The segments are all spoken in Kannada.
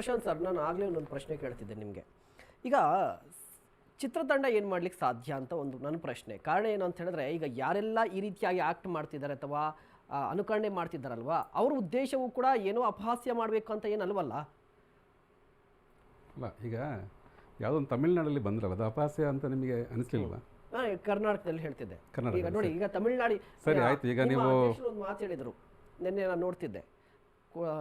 ಪ್ರಶಾಂತ್ ಸರ್ ನಾನು ಆಗಲೇ ಒಂದು ಪ್ರಶ್ನೆ ಕೇಳ್ತಿದ್ದೆ ನಿಮಗೆ. ಈಗ ಚಿತ್ರತಂಡ ಏನು ಮಾಡ್ಲಿಕ್ಕೆ ಸಾಧ್ಯ ಅಂತ ಒಂದು ನನ್ನ ಪ್ರಶ್ನೆ. ಕಾರಣ ಏನು ಅಂತ ಹೇಳಿದ್ರೆ ಈಗ ಯಾರೆಲ್ಲ ಈ ರೀತಿಯಾಗಿ ಆಕ್ಟ್ ಮಾಡ್ತಿದ್ದಾರೆ ಅಥವಾ ಅನುಕರಣೆ ಮಾಡ್ತಿದ್ದಾರಲ್ವಾ ಅವ್ರ ಉದ್ದೇಶವೂ ಕೂಡ ಏನೋ ಅಪಹಾಸ್ಯ ಮಾಡಬೇಕು ಅಂತ ಏನಲ್ವಲ್ಲ? ಅಲ್ಲ ಈಗ ಯಾವುದೊಂದು ತಮಿಳ್ನಾಡಲ್ಲಿ ಬಂದ್ರಲ್ಲ ಅದು ಅಪಹಾಸ್ಯ ಅಂತ ನಿಮಗೆ ಅನಿಸ್ಲಿಲ್ವಾ? ಕರ್ನಾಟಕದಲ್ಲಿ ಹೇಳ್ತಿದ್ದೆ. ಈಗ ನೋಡಿ ಈಗ ತಮಿಳ್ನಾಡಿ ಸರಿ, ಆಯ್ತು, ಈಗ ನೀವು- ಮಾತು ಹೇಳಿದರು. ನಿನ್ನೆ ನಾನು ನೋಡ್ತಿದ್ದೆ.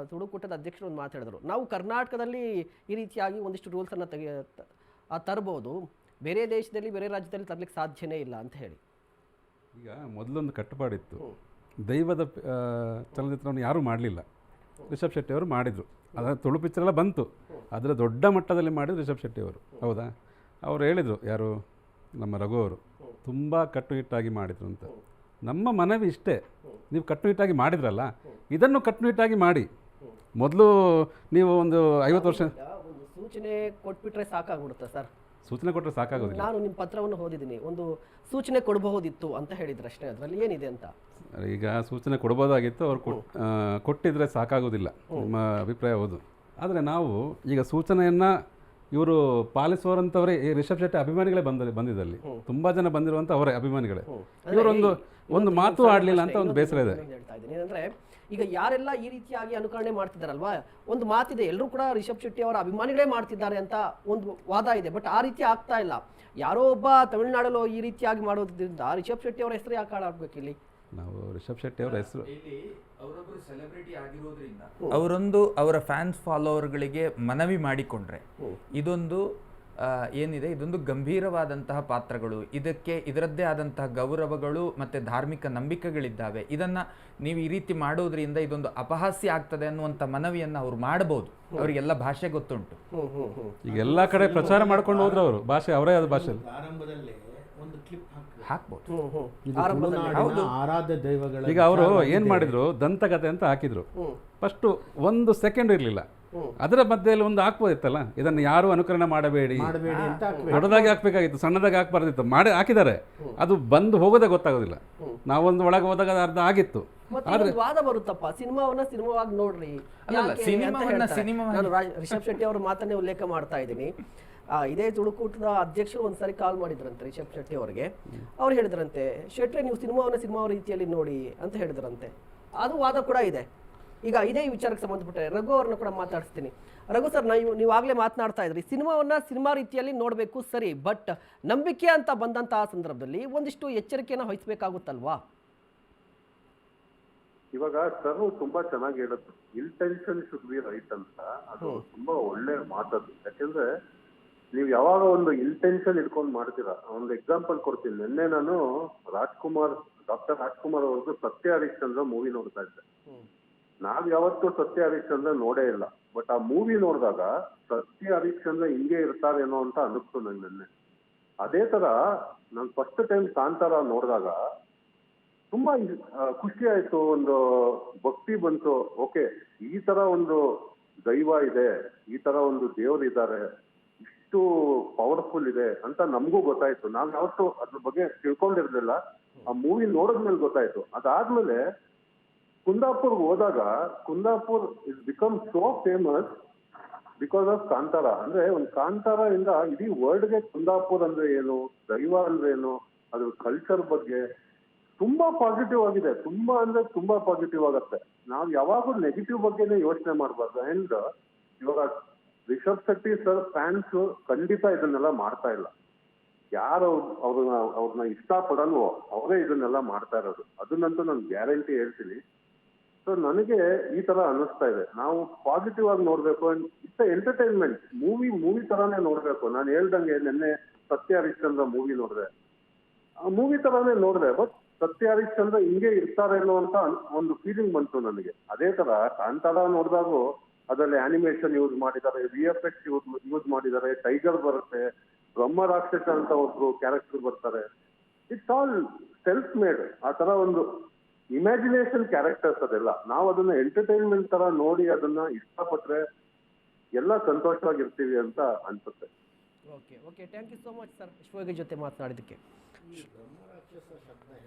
ತುಳುಕೂಟದ ಅಧ್ಯಕ್ಷರು ಒಂದು ಮಾತು ಹೇಳಿದ್ರು ನಾವು ಕರ್ನಾಟಕದಲ್ಲಿ ಈ ರೀತಿಯಾಗಿ ಒಂದಿಷ್ಟು ರೂಲ್ಸನ್ನು ತೆಗೆ ತರ್ಬೋದು. ಬೇರೆ ದೇಶದಲ್ಲಿ ಬೇರೆ ರಾಜ್ಯದಲ್ಲಿ ತರಲಿಕ್ಕೆ ಸಾಧ್ಯನೇ ಇಲ್ಲ ಅಂತ ಹೇಳಿ. ಈಗ ಮೊದಲೊಂದು ಕಟ್ಟುಪಾಡಿತ್ತು ದೈವದ ಚಲನಚಿತ್ರವನ್ನು ಯಾರೂ ಮಾಡಲಿಲ್ಲ. ರಿಷಬ್ ಶೆಟ್ಟಿ ಅವರು ಮಾಡಿದರು. ಅದರ ತುಳು ಪಿಕ್ಚರ್ ಎಲ್ಲ ಬಂತು. ಅದರ ದೊಡ್ಡ ಮಟ್ಟದಲ್ಲಿ ಮಾಡಿದ್ರು ರಿಷಬ್ ಶೆಟ್ಟಿ ಅವರು. ಹೌದಾ? ಅವರು ಹೇಳಿದರು ಯಾರು? ನಮ್ಮ ರಘು ಅವರು. ತುಂಬ ಕಟ್ಟುನಿಟ್ಟಾಗಿ ಮಾಡಿದರು ಅಂತ. ನಮ್ಮ ಮನವಿ ಇಷ್ಟೇ. ನೀವು ಕಟ್ಟುನಿಟ್ಟಾಗಿ ಮಾಡಿದ್ರಲ್ಲ ಇದನ್ನು ಕಟ್ಟುನಿಟ್ಟಾಗಿ ಮಾಡಿ. ಮೊದಲು ನೀವು ಒಂದು ಐವತ್ತು ವರ್ಷ ಒಂದು ಸೂಚನೆ ಕೊಟ್ಬಿಟ್ರೆ ಸಾಕಾಗ್ಬಿಡುತ್ತೆ ಸರ್? ಸೂಚನೆ ಕೊಟ್ಟರೆ ಸಾಕಾಗೋದಿಲ್ಲ. ನಾನು ನಿಮ್ಮ ಪತ್ರವನ್ನು ಓದಿದ್ದೀನಿ. ಒಂದು ಸೂಚನೆ ಕೊಡಬಹುದಿತ್ತು ಅಂತ ಹೇಳಿದ್ರು ಅಷ್ಟೇ. ಅದರಲ್ಲಿ ಏನಿದೆ ಅಂತ? ಈಗ ಸೂಚನೆ ಕೊಡ್ಬೋದಾಗಿತ್ತು ಅವ್ರು ಕೊಟ್ಟಿದ್ರೆ ಸಾಕಾಗೋದಿಲ್ಲ. ನಿಮ್ಮ ಅಭಿಪ್ರಾಯ ಹೌದು. ಆದರೆ ನಾವು ಈಗ ಸೂಚನೆಯನ್ನು ಇವರು ಪಾಲಿಸುವರಂಥವರೇ ಈ ರಿಷಬ್ ಶೆಟ್ಟಿ ಅಭಿಮಾನಿಗಳೇ ಬಂದ ಬಂದಿದ್ದಲ್ಲಿ. ತುಂಬ ಜನ ಬಂದಿರುವಂಥ ಅವರೇ ಅಭಿಮಾನಿಗಳೇ. ಇವರೊಂದು ಒಂದು ಮಾತು ಆಡಲಿಲ್ಲ ಅಂತ ಒಂದು ಬೇಸರ ಇದೆ. ಹೇಳ್ತಾ ಇದ್ದೀನಿ. ಏನಂದ್ರೆ ಈಗ ಯಾರೆಲ್ಲ ಈ ರೀತಿಯಾಗಿ ಅನುಕರಣೆ ಮಾಡ್ತಿದ್ದಾರಲ್ವಾ? ಒಂದು ಮಾತಿದೆ ಎಲ್ಲರೂ ಕೂಡ ರಿಷಬ್ ಶೆಟ್ಟಿ ಅವರ ಅಭಿಮಾನಿಗಳೇ ಮಾಡ್ತಿದ್ದಾರೆ ಅಂತ ಒಂದು ವಾದ ಇದೆ. ಬಟ್ ಆ ರೀತಿ ಆಗ್ತಾ ಇಲ್ಲ. ಯಾರೋ ಒಬ್ಬ ತಮಿಳುನಾಡಲ್ಲೋ ಈ ರೀತಿಯಾಗಿ ಮಾಡೋದ್ರಿಂದ ರಿಷಬ್ ಶೆಟ್ಟಿ ಅವರ ಹೆಸರು ಯಾಕೆ ಹಾಳಾಗ್ಬೇಕು ಇಲ್ಲಿ? ನಾವು ರಿಷಬ್ ಶೆಟ್ಟಿ ಅವರ ಹೆಸರು. ಅವರೊಂದು ಅವರ ಫ್ಯಾನ್ಸ್ ಫಾಲೋವರ್ಗಳಿಗೆ ಮನವಿ ಮಾಡಿಕೊಂಡ್ರೆ. ಇದೊಂದು ಆ, ಏನಿದೆ? ಇದೊಂದು ಗಂಭೀರವಾದಂತಹ ಪಾತ್ರಗಳು. ಇದಕ್ಕೆ ಇದರದ್ದೇ ಆದಂತಹ ಗೌರವಗಳು ಮತ್ತೆ ಧಾರ್ಮಿಕ ನಂಬಿಕೆಗಳಿದ್ದಾವೆ. ಇದನ್ನ ನೀವು ಈ ರೀತಿ ಮಾಡೋದ್ರಿಂದ ಇದೊಂದು ಅಪಹಾಸ್ಯ ಆಗ್ತದೆ ಅನ್ನುವಂಥ ಮನವಿಯನ್ನು ಅವ್ರು ಮಾಡಬಹುದು ಅವರಿಗೆಲ್ಲ ಭಾಷೆ ಗೊತ್ತುಂಟು. ಈಗ ಎಲ್ಲ ಕಡೆ ಪ್ರಚಾರ ಮಾಡ್ಕೊಂಡು ಹೋದ್ರೆ ಅವರು. ಭಾಷೆ ಅವರೇ ಆದ ಭಾಷೆ. ಆರಂಭದಲ್ಲೇ ಒಂದು ಕ್ಲಿಪ್ ಹಾಕಿದ್ರು ಹಾಕ್ಬೋದು. ಆರಾಧ್ಯ ದೈವಗಳ ಈಗ ಅವರು ಏನು ಮಾಡಿದ್ರು? ದಂತಕಥೆ ಅಂತ ಹಾಕಿದ್ರು. ಫಸ್ಟ್ ಒಂದು ಸೆಕೆಂಡ್ ಇರಲಿಲ್ಲ. ಅದರ ಮಧ್ಯದಲ್ಲಿ ಒಂದು ಹಾಕ್ಬೋದಿತ್ತಲ್ಲ? ಇದನ್ನು ಯಾರು ಅನುಕರಣೆ ಮಾಡಬೇಡಿ. ಮಾಡಬೇಡಿ ಅಂತ ಹಾಕ್ಬೇಕು. ದೊಡ್ಡದಾಗಿ ಹಾಕ್ಬೇಕಾಗಿತ್ತು ಸಣ್ಣದಾಗಿ ಹಾಕ್ಬಾರ್ದಿತ್ತು. ಮಾಡಿ ಹಾಕಿದ್ದಾರೆ. ಅದು ಬಂದು ಹೋಗೋದೇ ಗೊತ್ತಾಗೋದಿಲ್ಲ. ನಾವೊಂದು ಒಳಗೆ ಹೋದಾಗ ಅರ್ಧ ಆಗಿತ್ತು. ಆದ್ರೆ ವಾದ ಬರುತ್ತಪ್ಪ. ಸಿನಿಮಾವನ್ನ ಸಿನಿಮಾವಾಗಿ ನೋಡ್ರಿ. ಸಿನಿಮಾ ರಿಷಬ್ ಶೆಟ್ಟಿ ಅವರ ಮಾತನ್ನೇ ಉಲ್ಲೇಖ ಮಾಡ್ತಾ ಇದ್ದೀನಿ. ಇದೇ ತುಳುಕೂಟದ ಅಧ್ಯಕ್ಷರು ಒಂದ್ಸರಿ ಕಾಲ್ ಮಾಡಿದ್ರಂತೆ ರಿಷಬ್ ಶೆಟ್ಟಿ ಅವರಿಗೆ. ಅವ್ರು ಹೇಳಿದ್ರಂತೆ ಶೆಟ್ಟಿ ನೀವು ಸಿನಿಮಾವನ್ನ ಸಿನಿಮಾ ರೀತಿಯಲ್ಲಿ ನೋಡಿ ಅಂತ ಹೇಳಿದ್ರಂತೆ. ಅದು ವಾದ ಕೂಡ ಇದೆ. ಈಗ ಇದೇ ವಿಚಾರಕ್ಕೆ ಸಂಬಂಧಪಟ್ಟ ರಘು ಅವ್ರನ್ನ ಕೂಡ ಮಾತಾಡಿಸ್ತೀನಿ. ರಘು ಸರ್ ನೀವು ನೀವು ಆಗಲೇ ಮಾತನಾಡ್ತಾ ಇದ್ರಿ. ಸಿನಿಮಾವನ್ನ ಸಿನಿಮಾ ರೀತಿಯಲ್ಲಿ ನೋಡಬೇಕು ಸರಿ ಬಟ್ ನಂಬಿಕೆ ಅಂತ ಬಂದಂತಹ ಸಂದರ್ಭದಲ್ಲಿ ಒಂದಿಷ್ಟು ಎಚ್ಚರಿಕೆಯನ್ನು ವಹಿಸಬೇಕಾಗುತ್ತಲ್ವಾ? ಇವಾಗ ಸರ್ ತುಂಬಾ ಚೆನ್ನಾಗಿ ಹೇಳುತ್ತೆ ಇಂಟೆನ್ಷನ್ ಶುಡ್ ಬಿ ರೈಟ್ ಅಂತ. ಅದು ತುಂಬಾ ಒಳ್ಳೆ ಮಾತದು. ಯಾಕೆಂದ್ರೆ ನೀವು ಯಾವಾಗ ಒಂದು ಇಂಟೆನ್ಷನ್ ಇಟ್ಕೊಂಡು ಮಾಡ್ತೀರಾ? ಒಂದು ಎಕ್ಸಾಂಪಲ್ ಕೊಡ್ತೀನಿ. ನಿನ್ನೆ ನಾನು ರಾಜ್ಕುಮಾರ್ ಡಾಕ್ಟರ್ ರಾಜ್ಕುಮಾರ್ ಅವ್ರದ್ದು ಸತ್ಯ ಹರಿಶ್ಚಂದ್ರ ಮೂವಿ ನೋಡ್ತಾ ಇದ್ದೆ. ನಾವ್ ಯಾವತ್ತೂ ಸತ್ಯ ಹರಿಶ್ಚಂದ್ರ ನೋಡೇ ಇಲ್ಲ. ಬಟ್ ಆ ಮೂವಿ ನೋಡಿದಾಗ ಸತ್ಯ ಹರಿಶ್ಚಂದ್ರ ಹಿಂಗೆ ಇರ್ತಾರೇನೋ ಅಂತ ಅನಿಸ್ತು ನಂಗೆ ನಿನ್ನೆ. ಅದೇ ತರ ನಾನು ಫಸ್ಟ್ ಟೈಮ್ ಕಾಂತಾರ ನೋಡಿದಾಗ ತುಂಬಾ ಖುಷಿ ಆಯ್ತು. ಒಂದು ಭಕ್ತಿ ಬಂತು. ಓಕೆ ಈ ತರ ಒಂದು ದೈವ ಇದೆ ಈ ತರ ಒಂದು ದೇವರಿದ್ದಾರೆ ಇಷ್ಟು ಪವರ್ಫುಲ್ ಇದೆ ಅಂತ ನಮಗೂ ಗೊತ್ತಾಯ್ತು. ನಾವ್ ಯಾವತ್ತು ಅದ್ರ ಬಗ್ಗೆ ತಿಳ್ಕೊಂಡಿರ್ಲಿಲ್ಲ. ಆ ಮೂವಿ ನೋಡಿದ್ಮೇಲೆ ಗೊತ್ತಾಯ್ತು. ಅದಾದ್ಮೇಲೆ ಕುಂದಾಪುರ್ ಹೋದಾಗ Kundapur is become so famous because of Kantara. ಅಂದ್ರೆ ಒಂದು ಕಾಂತಾರ ಇಂದ ಇಡೀ ವರ್ಲ್ಡ್ಗೆ ಕುಂದಾಪುರ್ ಅಂದ್ರೆ ಏನು, ದೈವ ಅಂದ್ರೆ ಏನು, ಅದ್ರ ಕಲ್ಚರ್ ಬಗ್ಗೆ ತುಂಬಾ ಪಾಸಿಟಿವ್ ಆಗಿದೆ. ತುಂಬಾ ಅಂದ್ರೆ ತುಂಬಾ ಪಾಸಿಟಿವ್ ಆಗತ್ತೆ. ನಾವು ಯಾವಾಗಲೂ ನೆಗೆಟಿವ್ ಬಗ್ಗೆನೇ ಯೋಚನೆ ಮಾಡಬಾರ್ದು. ಅಂಡ್ ಇವಾಗ ರಿಷಬ್ ಶೆಟ್ಟಿ ಸರ್ ಫ್ಯಾನ್ಸ್ ಖಂಡಿತ ಇದನ್ನೆಲ್ಲ ಮಾಡ್ತಾ ಇಲ್ಲ. ಯಾರು ಅವ್ರನ್ನ ಅವ್ರನ್ನ ಇಷ್ಟ ಪಡಲ್ವೋ ಅವರೇ ಇದನ್ನೆಲ್ಲ ಮಾಡ್ತಾ ಇರೋದು. ಅದನ್ನಂತೂ ನಾನು ಗ್ಯಾರಂಟಿ ಹೇಳ್ತೀನಿ. ಸೊ ನನಗೆ ಈ ತರ ಅನ್ನಿಸ್ತಾ ಇದೆ. ನಾವು ಪಾಸಿಟಿವ್ ಆಗಿ ನೋಡ್ಬೇಕು ಇಟ್ಸ್ ಎಂಟರ್ಟೈನ್ಮೆಂಟ್ ಮೂವಿ ಮೂವಿ ತರಾನೇ ನೋಡ್ಬೇಕು. ನಾನು ಹೇಳ್ದಂಗೆ ನಿನ್ನೆ ಸತ್ಯ ಹರಿಶ್ಚಂದ್ರ ಮೂವಿ ನೋಡಿದೆ. ಆ ಮೂವಿ ತರಾನೇ ನೋಡಿದೆ ಬಟ್ ಸತ್ಯ ಹರಿಶ್ಚಂದ್ರ ಹಿಂಗೆ ಇರ್ತಾರೇನೋ ಅಂತ ಒಂದು ಫೀಲಿಂಗ್ ಬಂತು ನನಗೆ. ಅದೇ ತರ ಕಾಂತಾರ ನೋಡಿದಾಗೂ ಅದರಲ್ಲಿ ಆನಿಮೇಷನ್ ಯೂಸ್ ಮಾಡಿದ್ದಾರೆ V F X use use ಮಾಡಿದ್ದಾರೆ ಟೈಗರ್ ಬರುತ್ತೆ ಬ್ರಹ್ಮ ರಾಕ್ಷಸ ಅಂತ ಒಬ್ರು ಕ್ಯಾರೆಕ್ಟರ್ ಬರ್ತಾರೆ. ಇಟ್ಸ್ ಆಲ್ ಸೆಲ್ಫ್ ಮೇಡ್ ಆ ತರ ಒಂದು ಇಮ್ಯಾಜಿನೇಷನ್ ಕ್ಯಾರೆಕ್ಟರ್ಸ್ ಅದೆಲ್ಲ. ನಾವು ಅದನ್ನ ಎಂಟರ್ಟೈನ್ಮೆಂಟ್ ತರ ನೋಡಿ ಅದನ್ನ ಇಷ್ಟಪಟ್ರೆ ಎಲ್ಲ ಸಂತೋಷವಾಗಿರ್ತೀವಿ ಅಂತ ಅನ್ಸುತ್ತೆ. Okay okay thank you so much sir ವಿಶ್ವಗೆ ಜೊತೆ ಮಾತನಾಡಿದಕ್ಕೆ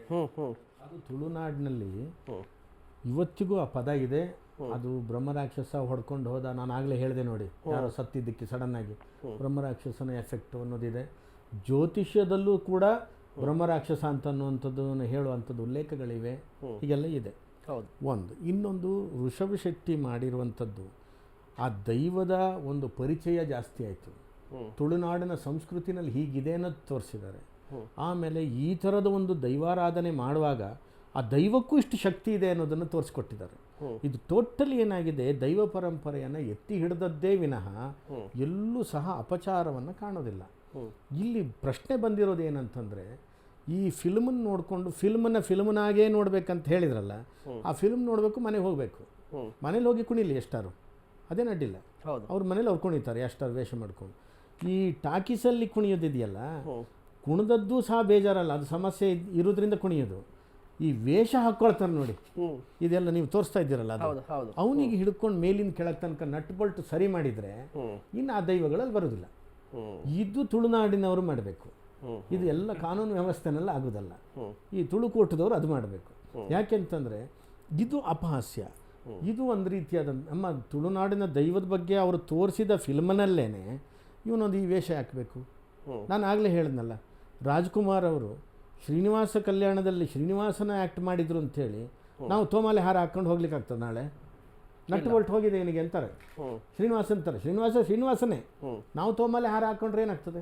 ಹ್ಞೂ ಹ್ಞೂ ಅದು ತುಳುನಾಡಿನಲ್ಲಿ ಇವತ್ತಿಗೂ ಆ ಪದ ಇದೆ. ಅದು ಬ್ರಹ್ಮರಾಕ್ಷಸ ಹೊಡ್ಕೊಂಡು ಹೋದ ನಾನು ಆಗಲೇ ಹೇಳಿದೆ ನೋಡಿ ಯಾರೋ ಸತ್ತಿದ್ದಕ್ಕೆ ಸಡನ್ ಆಗಿ. ಬ್ರಹ್ಮರಾಕ್ಷಸನ ಎಫೆಕ್ಟ್ ಅನ್ನೋದಿದೆ. ಜ್ಯೋತಿಷ್ಯದಲ್ಲೂ ಕೂಡ ಬ್ರಹ್ಮರಾಕ್ಷಸ ಅಂತ ಅನ್ನುವಂಥದ್ದನ್ನು ಹೇಳುವಂಥದ್ದು ಉಲ್ಲೇಖಗಳಿವೆ. ಹೀಗೆಲ್ಲ ಇದೆ. ಹೌದು. ಒಂದು ಇನ್ನೊಂದು ಋಷಭ ಶೆಟ್ಟಿ ಮಾಡಿರುವಂಥದ್ದು ಆ ದೈವದ ಒಂದು ಪರಿಚಯ ಜಾಸ್ತಿ ಆಯಿತು. ತುಳುನಾಡಿನ ಸಂಸ್ಕೃತಿನಲ್ಲಿ ಹೀಗಿದೆ ಅನ್ನೋದು ತೋರಿಸಿದ್ದಾರೆ. ಆಮೇಲೆ ಈ ಥರದ ಒಂದು ದೈವಾರಾಧನೆ ಮಾಡುವಾಗ ಆ ದೈವಕ್ಕೂ ಇಷ್ಟು ಶಕ್ತಿ ಇದೆ ಅನ್ನೋದನ್ನು ತೋರಿಸ್ಕೊಟ್ಟಿದ್ದಾರೆ. ಇದು ಟೋಟಲಿ ಏನಾಗಿದೆ ದೈವ ಪರಂಪರೆಯನ್ನು ಎತ್ತಿ ಹಿಡಿದದ್ದೇ ವಿನಃ ಎಲ್ಲೂ ಸಹ ಅಪಚಾರವನ್ನು ಕಾಣೋದಿಲ್ಲ. ಇಲ್ಲಿ ಪ್ರಶ್ನೆ ಬಂದಿರೋದು ಏನಂತಂದರೆ ಈ ಫಿಲ್ಮನ್ನು ನೋಡಿಕೊಂಡು ಫಿಲ್ಮನ್ನು ಫಿಲ್ಮ್ನಾಗೇ ನೋಡಬೇಕಂತ ಹೇಳಿದ್ರಲ್ಲ ಆ ಫಿಲ್ಮ್ ನೋಡಬೇಕು ಮನೆಗೆ ಹೋಗಬೇಕು. ಮನೇಲಿ ಹೋಗಿ ಕುಣಿಲಿ ಎಷ್ಟಾರು? ಅದೇನು ಅಡ್ಡಿಲ್ಲ ಅವ್ರ ಮನೇಲಿ ಅವ್ರು ಕುಣಿತಾರೆ ಎಷ್ಟಾರು ವೇಷ ಮಾಡ್ಕೊಂಡು. ಈ ಟಾಕೀಸಲ್ಲಿ ಕುಣಿಯೋದಿದೆಯಲ್ಲ ಕುಣಿದದ್ದು ಸಹ ಬೇಜಾರಲ್ಲ ಅದು ಸಮಸ್ಯೆ ಇರೋದ್ರಿಂದ ಕುಣಿಯೋದು. ಈ ವೇಷ ಹಾಕ್ಕೊಳ್ತಾರೆ ನೋಡಿ. ಇದೆಲ್ಲ ನೀವು ತೋರಿಸ್ತಾ ಇದ್ದೀರಲ್ಲ ಅದು. ಅವನಿಗೆ ಹಿಡ್ಕೊಂಡು ಮೇಲಿನ ಕೆಳಗೆ ತನಕ ನಟ್ ಬಲ್ಟ್ ಸರಿ ಮಾಡಿದರೆ ಇನ್ನು ಆ ದೈವಗಳಲ್ಲಿ ಬರೋದಿಲ್ಲ. ಇದು ತುಳುನಾಡಿನವರು ಮಾಡಬೇಕು. ಇದು ಎಲ್ಲ ಕಾನೂನು ವ್ಯವಸ್ಥೆನೆಲ್ಲ ಆಗೋದಲ್ಲ. ಈ ತುಳುಕೋಟದವರು ಅದು ಮಾಡಬೇಕು. ಯಾಕೆಂತಂದರೆ ಇದು ಅಪಹಾಸ್ಯ. ಇದು ಒಂದು ರೀತಿಯಾದ ನಮ್ಮ ತುಳುನಾಡಿನ ದೈವದ ಬಗ್ಗೆ ಅವರು ತೋರಿಸಿದ ಫಿಲ್ಮ್ನಲ್ಲೇನೆ ಇವನೊಂದು ಈ ವೇಷ ಹಾಕಬೇಕು. ನಾನು ಆಗಲೇ ಹೇಳಿದ್ನಲ್ಲ ರಾಜ್ಕುಮಾರ್ ಅವರು ಶ್ರೀನಿವಾಸ ಕಲ್ಯಾಣದಲ್ಲಿ ಶ್ರೀನಿವಾಸನ ಆ್ಯಕ್ಟ್ ಮಾಡಿದ್ರು ಅಂಥೇಳಿ ನಾವು ತೋಮಾಲೆ ಹಾರ ಹಾಕ್ಕೊಂಡು ಹೋಗ್ಲಿಕ್ಕೆ ಆಗ್ತದೆ ನಾಳೆ. ನಟ್ಟು ಬೋಲ್ಟ್ ಹೋಗಿದೆ ಏನಿಗೆ ಅಂತಾರೆ. ಶ್ರೀನಿವಾಸ ಅಂತಾರೆ. ಶ್ರೀನಿವಾಸ ಶ್ರೀನಿವಾಸನೇ. ನಾವು ತೋಮಾಲೆ ಹಾರ ಹಾಕ್ಕೊಂಡ್ರೆ ಏನಾಗ್ತದೆ?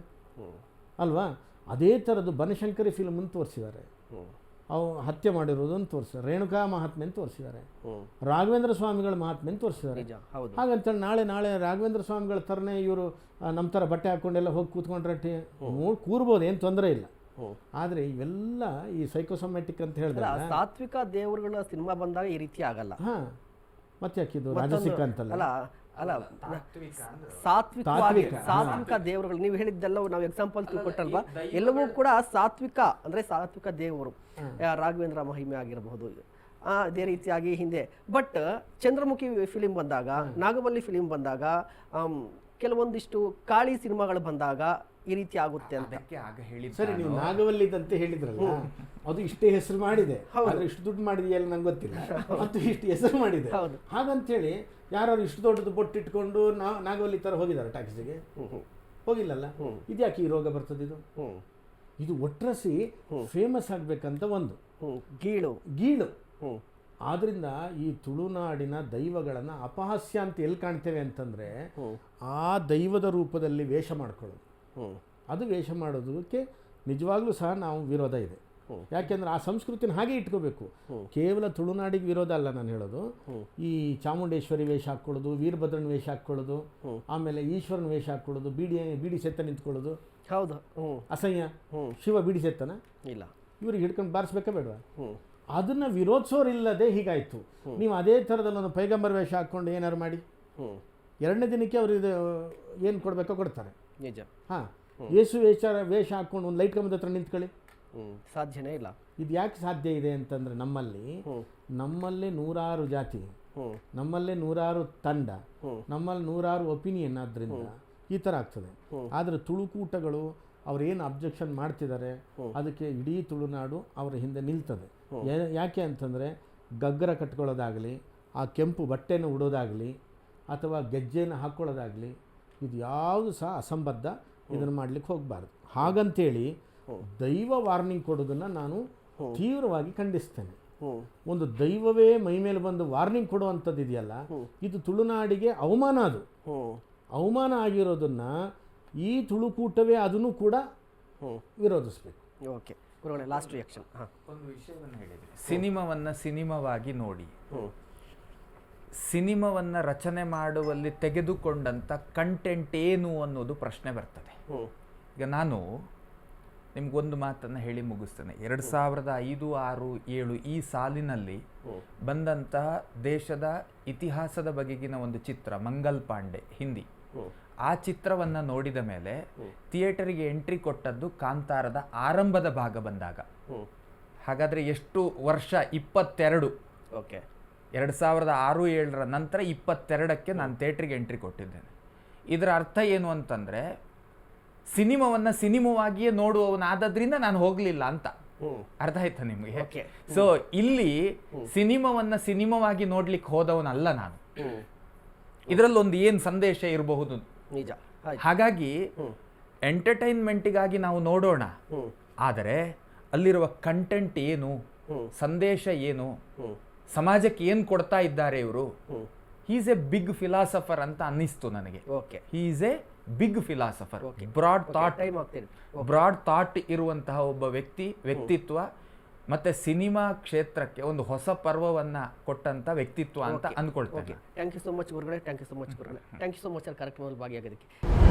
ಅಲ್ವಾ? ಅದೇ ಥರದ್ದು ಬನಶಂಕರಿ ಫಿಲ್ಮನ್ನು ತೋರಿಸಿದ್ದಾರೆ ಹ್ಮ್. ಅವು ಹತ್ಯೆ ಮಾಡಿರೋದನ್ನು ತೋರಿಸಿದ್ದಾರೆ ರೇಣುಕಾ ಮಹಾತ್ಮೆಯನ್ನು ತೋರಿಸಿದ್ದಾರೆ ಹ್ಮ್. ರಾಘವೇಂದ್ರ ಸ್ವಾಮಿಗಳ ಮಹಾತ್ಮೆಯನ್ನು ತೋರಿಸಿದ್ದಾರೆ ನಿಜ ಹೌದು. ಹಾಗಂತೇಳಿ ನಾಳೆ ನಾಳೆ ರಾಘವೇಂದ್ರ ಸ್ವಾಮಿಗಳ ಥರನೇ ಇವರು ನಮ್ಮ ಥರ ಬಟ್ಟೆ ಹಾಕ್ಕೊಂಡೆಲ್ಲ ಹೋಗಿ ಕೂತ್ಕೊಂಡ್ರೆ ಟಿ ನೋಡಿ ಕೂರ್ಬೋದು ಏನು ತೊಂದರೆ ಇಲ್ಲ. ಆದರೆ ಇವೆಲ್ಲ ಈ ಸೈಕೋಸೊಮ್ಯಾಟಿಕ್ ಅಂತ ಹೇಳಿದ್ರೆ ಸಾತ್ವಿಕ ದೇವರುಗಳ ಸಿನಿಮಾ ಬಂದಾಗ ಈ ರೀತಿ ಆಗಲ್ಲ. ಹಾಂ. ಮತ್ತೆ ಯಾಕಿದು ರಾಜಸಿಕ ಅಂತಲ್ಲ? ಅಲ್ಲ ಅಲ್ಲ ಸಾತ್ವಿಕ ಸಾತ್ವಿಕ ದೇವರುಗಳು ನೀವು ಹೇಳಿದ್ದೆಲ್ಲ ನಾವು ಎಕ್ಸಾಂಪಲ್ ಕೊಟ್ಟಲ್ವಾ ಎಲ್ಲವೂ ಕೂಡ ಸಾತ್ವಿಕ ಅಂದ್ರೆ ಸಾತ್ವಿಕ ದೇವರು. ರಾಘವೇಂದ್ರ ಮಹಿಮೆ ಆಗಿರಬಹುದು ಆ, ಅದೇ ರೀತಿಯಾಗಿ ಹಿಂದೆ. ಬಟ್ ಚಂದ್ರಮುಖಿ ಫಿಲಿಂ ಬಂದಾಗ ನಾಗವಲ್ಲಿ ಫಿಲಿಂ ಬಂದಾಗ ಕೆಲವೊಂದಿಷ್ಟು ಕಾಳಿ ಸಿನಿಮಾಗಳು ಬಂದಾಗ ಈ ರೀತಿ ಆಗುತ್ತೆ ಅಂತ. ಅದಕ್ಕೆ ಆಗ ಹೇಳಿದ ಸರಿ ನೀವು ನಾಗವಲ್ಲಿದಂತೆ ಹೇಳಿದ್ರಲ್ಲ? ಅದು ಇಷ್ಟೇ ಹೆಸರು ಮಾಡಿದೆ. ಆದ್ರೆ ಇಷ್ಟು ದುಡ್ಡು ಮಾಡಿದೆಯಲ್ಲ ನಂಗೆ ಗೊತ್ತಿಲ್ಲ. ಮತ್ತು ಇಷ್ಟು ಹೆಸರು ಮಾಡಿದೆ. ಹಾಗಂತ ಹಾಗಂತೇಳಿ ಯಾರು ಇಷ್ಟು ದೊಡ್ಡದು ಬೊಟ್ಟಿಟ್ಕೊಂಡು ನಾ ನಾಗವಲ್ಲಿ ತರ ಹೋಗಿದ್ದಾರೆ ಟ್ಯಾಕ್ಸಿಗೆ ಹೋಗಿಲ್ಲಲ್ಲ? ಇದ್ಯಾಕೆ ಈ ರೋಗ ಬರ್ತದೆ ಇದು? ಇದು ಒಟ್ರಸಿ ಫೇಮಸ್ ಆಗಬೇಕಂತ ಒಂದು. ಗೀಳು. ಗೀಳು. ಆದ್ರಿಂದ ಈ ತುಳುನಾಡಿನ ದೈವಗಳನ್ನು ಅಪಹಾಸ್ಯ ಅಂತ ಎಲ್ಲಿ ಕಾಣ್ತೇವೆ ಅಂತಂದರೆ ಆ ದೈವದ ರೂಪದಲ್ಲಿ ವೇಷ ಮಾಡ್ಕೊಳ್ಳೋದು. ಅದು ವೇಷ ಮಾಡೋದಕ್ಕೆ ನಿಜವಾಗ್ಲೂ ಸಹ ನಾವು ವಿರೋಧ ಇದೆ. ಯಾಕೆಂದ್ರೆ ಆ ಸಂಸ್ಕೃತಿನ ಹಾಗೆ ಇಟ್ಕೋಬೇಕು. ಕೇವಲ ತುಳುನಾಡಿಗೆ ವಿರೋಧ ಅಲ್ಲ ನಾನು ಹೇಳೋದು. ಈ ಚಾಮುಂಡೇಶ್ವರಿ ವೇಷ ಹಾಕ್ಕೊಳ್ಳೋದು ವೀರಭದ್ರನ ವೇಷ ಹಾಕ್ಕೊಳ್ಳೋದು ಆಮೇಲೆ ಈಶ್ವರನ ವೇಷ ಹಾಕ್ಕೊಳ್ಳೋದು ಬೀಡಿ ಬೀಡಿ ಸೆತ್ತ ನಿಂತ್ಕೊಳ್ಳೋದು. ಹೌದು. ಅಸಹ್ಯ. ಶಿವ ಬೀಡಿ ಸೆತ್ತನ? ಇಲ್ಲ. ಇವ್ರಿಗೆ ಹಿಡ್ಕೊಂಡು ಬಾರಿಸ್ಬೇಕಾ ಬೇಡವಾ? ಅದನ್ನು ಅದನ್ನ ವಿರೋಧಿಸೋರಿಲ್ಲದೆ ಹೀಗಾಯ್ತು. ನೀವು ಅದೇ ಥರದಲ್ಲಿ ಒಂದು ಪೈಗಂಬರ್ ವೇಷ ಹಾಕ್ಕೊಂಡು ಏನಾರು ಮಾಡಿ? ಎರಡನೇ ದಿನಕ್ಕೆ ಅವರು ಇದು ಏನು ಕೊಡಬೇಕೋ ಕೊಡ್ತಾರೆ. ನಿಜ. ಹಾಂ. ಯೇಸು ವೇಷ ವೇಷ ಹಾಕ್ಕೊಂಡು ಒಂದು ಲೈಟ್ ಕಂಬದ ಹತ್ರ ನಿಂತ್ಕೊಳ್ಳಿ. ಸಾಧ್ಯನೇ ಇಲ್ಲ. ಇದು ಯಾಕೆ ಸಾಧ್ಯ ಇದೆ ಅಂತಂದರೆ ನಮ್ಮಲ್ಲಿ ನಮ್ಮಲ್ಲೇ ನೂರಾರು ಜಾತಿ ನಮ್ಮಲ್ಲೇ ನೂರಾರು ತಂಡ ನಮ್ಮಲ್ಲಿ ನೂರಾರು ಒಪಿನಿಯನ್ ಆದ್ರಿಂದ ಈ ಥರ ಆಗ್ತದೆ. ಆದ್ರೆ ತುಳುಕೂಟಗಳು ಅವ್ರೇನು ಅಬ್ಜೆಕ್ಷನ್ ಮಾಡ್ತಿದ್ದಾರೆ ಅದಕ್ಕೆ ಇಡೀ ತುಳುನಾಡು ಅವರ ಹಿಂದೆ ನಿಲ್ತದೆ. ಯಾಕೆ ಅಂತಂದರೆ ಗಗ್ಗರ ಕಟ್ಕೊಳ್ಳೋದಾಗಲಿ ಆ ಕೆಂಪು ಬಟ್ಟೆನ ಉಡೋದಾಗಲಿ ಅಥವಾ ಗೆಜ್ಜೆನ ಹಾಕ್ಕೊಳ್ಳೋದಾಗಲಿ ಇದು ಯಾವುದು ಸಹ ಅಸಂಬದ್ಧ ಇದನ್ನು ಮಾಡ್ಲಿಕ್ಕೆ ಹೋಗಬಾರ್ದು. ಹಾಗಂತೇಳಿ ದೈವ ವಾರ್ನಿಂಗ್ ಕೊಡೋದನ್ನು ನಾನು ತೀವ್ರವಾಗಿ ಖಂಡಿಸ್ತೇನೆ. ಒಂದು ದೈವವೇ ಮೈ ಮೇಲೆ ಬಂದು ವಾರ್ನಿಂಗ್ ಕೊಡುವಂಥದ್ದು ಇದೆಯಲ್ಲ ಇದು ತುಳುನಾಡಿಗೆ ಅವಮಾನ ಅದು. ಅವಮಾನ ಆಗಿರೋದನ್ನು ಈ ತುಳುಕೂಟವೇ ಅದನ್ನು ಕೂಡ ವಿರೋಧಿಸ್ಬೇಕು. ಓಕೆ. ಗುರುಗಳೇ ಲಾಸ್ಟ್ ರಿಯಾಕ್ಷನ್ ಒಂದು ವಿಷಯವನ್ನು ಹೇಳಿದರೆ ಸಿನಿಮಾವನ್ನ ಸಿನಿಮಾವಾಗಿ ನೋಡಿ. ಸಿನಿಮಾವನ್ನ ರಚನೆ ಮಾಡುವಲ್ಲಿ ತೆಗೆದುಕೊಂಡಂಥ ಕಂಟೆಂಟ್ ಏನು ಅನ್ನೋದು ಪ್ರಶ್ನೆ ಬರ್ತದೆ. ಈಗ ನಾನು ನಿಮ್ಗೊಂದು ಮಾತನ್ನು ಹೇಳಿ ಮುಗಿಸ್ತೇನೆ. ಎರಡು ಸಾವಿರದ ಐದು ಆರು ಏಳು ಈ ಸಾಲಿನಲ್ಲಿ ಬಂದಂತಹ ದೇಶದ ಇತಿಹಾಸದ ಬಗೆಗಿನ ಒಂದು ಚಿತ್ರ ಮಂಗಲ್ ಪಾಂಡೆ ಹಿಂದಿ. ಆ ಚಿತ್ರವನ್ನು ನೋಡಿದ ಮೇಲೆ ಥಿಯೇಟರಿಗೆ ಎಂಟ್ರಿ ಕೊಟ್ಟದ್ದು ಕಾಂತಾರದ ಆರಂಭದ ಭಾಗ ಬಂದಾಗ. ಹಾಗಾದ್ರೆ ಎಷ್ಟು ವರ್ಷ? ಇಪ್ಪತ್ತೆರಡು. ಓಕೆ. ಎರಡು ಸಾವಿರದ ಆರು ಏಳರ ನಂತರ ಇಪ್ಪತ್ತೆರಡಕ್ಕೆ ನಾನು ಥಿಯೇಟ್ರಿಗೆ ಎಂಟ್ರಿ ಕೊಟ್ಟಿದ್ದೇನೆ. ಇದರ ಅರ್ಥ ಏನು ಅಂತಂದರೆ ಸಿನಿಮಾವನ್ನು ಸಿನಿಮಾವಾಗಿಯೇ ನೋಡುವವನಾದದ್ರಿಂದ ನಾನು ಹೋಗಲಿಲ್ಲ ಅಂತ. ಅರ್ಥ ಆಯ್ತಾ ನಿಮಗೆ. ಸೊ ಇಲ್ಲಿ ಸಿನಿಮಾವನ್ನು ಸಿನಿಮಾವಾಗಿ ನೋಡ್ಲಿಕ್ಕೆ ಹೋದವನಲ್ಲ ನಾನು. ಇದರಲ್ಲೊಂದು ಏನು ಸಂದೇಶ ಇರಬಹುದು? ನಿಜ. ಹಾಗಾಗಿ ಎಂಟರ್ಟೈನ್ಮೆಂಟಿಗಾಗಿ ನಾವು ನೋಡೋಣ. ಆದರೆ ಅಲ್ಲಿರುವ ಕಂಟೆಂಟ್ ಏನು? ಸಂದೇಶ ಏನು? ಸಮಾಜಕ್ಕೆ ಏನು ಕೊಡ್ತಾ ಇದ್ದಾರೆ ಇವರು? ಈಸ್ ಎ ಬಿಗ್ ಫಿಲಾಸಫರ್ ಅಂತ ಅನ್ನಿಸ್ತು ನನಗೆ. Okay. Is a big philosopher broad thought time broad thought ಇರುವಂತಹ ಒಬ್ಬ ವ್ಯಕ್ತಿ ವ್ಯಕ್ತಿತ್ವ ಮತ್ತೆ ಸಿನಿಮಾ ಕ್ಷೇತ್ರಕ್ಕೆ ಒಂದು ಹೊಸ ಪರ್ವವನ್ನ ಕೊಟ್ಟಂತ ವ್ಯಕ್ತಿತ್ವ ಅಂತ ಅಂದ್ಕೊಳ್ತೇನೆ. ಥ್ಯಾಂಕ್ ಯು ಸೊ ಮಚ್ ಗುರುಗಳೇ. ಥ್ಯಾಂಕ್ ಯು ಸೊ ಮಚ್ ಗುರುಗಳೇ. ಥ್ಯಾಂಕ್ ಯು ಸೊ ಮಚ್ ಕಾರ್ಯಕ್ರಮದಲ್ಲಿ ಭಾಗಿಯಾಗೋದಕ್ಕೆ